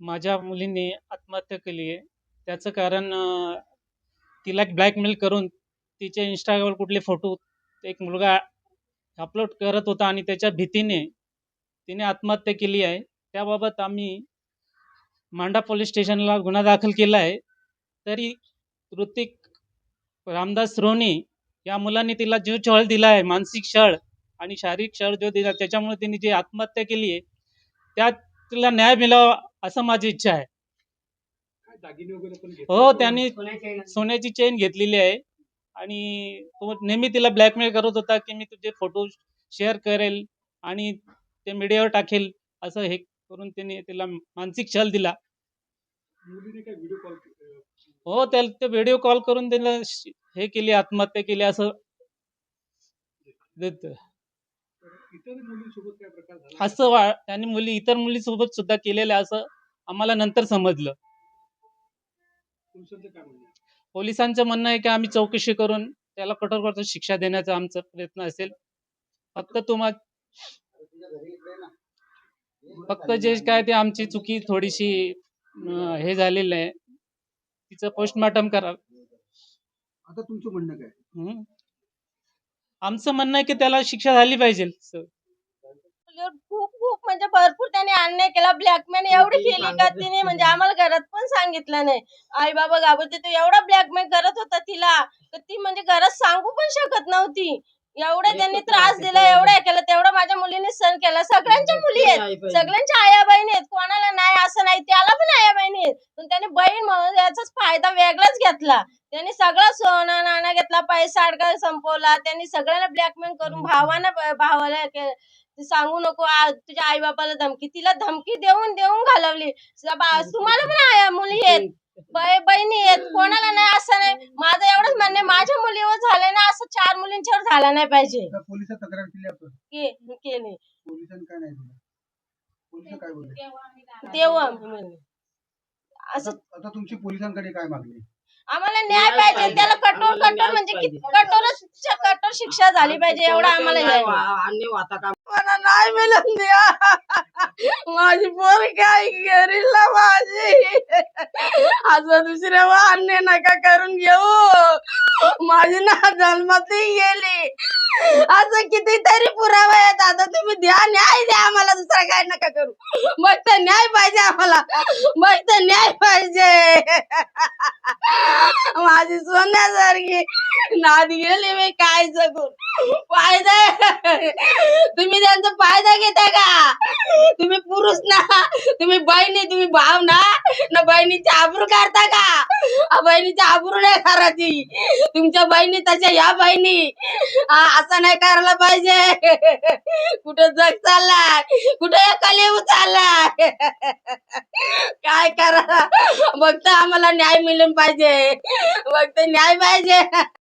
माझ्या मुलीने आत्महत्या केली आहे. त्याचं कारण अं, तिला ब्लॅकमेल करून तिचे इंस्टाग्रामवर कुठले फोटो एक मुलगा अपलोड करत होता आणि त्याच्या भीतीने तिने आत्महत्या केली आहे. त्याबाबत आम्ही मांडा पोलीस स्टेशनला गुन्हा दाखल केला आहे. तरी ऋतिक रामदास रोनी या मुलाने तिला जो छळ दिला आहे. मानसिक छळ आणि शारीरिक छळ जो दिला त्याच्यामुळे तिने जी आत्महत्या केली आहे त्यात तिला न्याय मिळावा असं माझी इच्छा आहे? हो त्यांनी सोन्याची चेन घेतलेली आहे. आणि तो नेहमी तिला ब्लॅकमेल करत होता की मी तुझे फोटो शेअर करेल आणि ते मीडियावर टाकेल असं हे करून त्याने तिला मानसिक छळ दिला. हो त्याला ते व्हिडिओ कॉल करून त्याला हे केली आत्महत्या केली असं असं त्यांनी मुली इतर मुलीसोबत सुद्धा केलेलं असं आम्हाला नंतर समजलं. पोलिसांचं म्हणणं आहे? की आम्ही चौकशी करून त्याला कठोर कठोर शिक्षा देण्याचा आमचा प्रयत्न असेल. फक्त तुम्हा फक्त जे काय ते आमची चुकी थोडीशी हे झालेलं आहे. तिचं पोस्टमॉर्टम करा आता तुमचं म्हणणं काय? आमचं म्हणणं आहे की त्याला शिक्षा झाली पाहिजे खूप खूप म्हणजे भरपूर त्याने अन्याय केला. ब्लॅकमेल एवढी केली का तिने? म्हणजे आम्हाला घरात पण सांगितलं नाही. आई बाबा घाबरते. तो एवढा ब्लॅकमेल करत होता तिला. तर ती म्हणजे घरात सांगू पण शकत नव्हती. एवढा त्यांनी त्रास दिला एवढा केलं तेवढं माझ्या मुलीने सण केला. सगळ्यांच्या मुली आहेत. सगळ्यांच्या आया बहिणी आहेत. कोणाला नाही असं नाही. त्याला पण आया बहिणी आहेत. पण त्याने बहीण म्हणून याचाच फायदा वेगळाच घेतला. त्यांनी सगळं सोनं नाणं घेतला पैसा अडका संपवला. त्यांनी सगळ्यांना ब्लॅकमेल करून भावानं भावाला सांगू नको तुझ्या आई बापाला धमकी. तिला धमकी देऊन देऊन घालवली. तुम्हाला पण आया मुली आहेत. बहिणी आहेत. कोणाला नाही असं नाही. माझं एवढंच म्हणणं माझ्या मुलीवर झालं ना असं चार मुलींच्यावर झालं नाही पाहिजे. केली तेव्हा. असं आता तुमची पोलिसांकडे काय मागणी? आम्हाला न्याय पाहिजे त्याला कठोर कठोर म्हणजे किती कठोरच कठोर शिक्षा झाली पाहिजे एवढं आम्हाला हे. मला नाही मिळून द्या माझी पोर काय माझी. असं दुसऱ्या अन्य नका करून घेऊ. माझी ना जन्मातही गेली असं कितीतरी पुरावा आहेत. आता तुम्ही द्या न्याय द्या आम्हाला. दुसरा काय नका करू. मग तर न्याय पाहिजे आम्हाला. मग तर न्याय पाहिजे. माझी सोन्यासारखी नाद गेली मी काय जगून. फायदा तुम्ही त्यांचा फायदा घेता का? तुम्ही पुरुष ना. तुम्ही बहिणी तुम्ही भाव ना. ना बहिणीची आबरू काढता का? आ, बहिणीची आबरू नाही करायची तुमच्या बहिणी तशा या बहिणी. असं नाही करायला पाहिजे. कुठं जग चाललाय? कुठं कलेऊ चाललाय? काय करा फक्त आम्हाला न्याय मिळून पाहिजे. फक्त न्याय पाहिजे.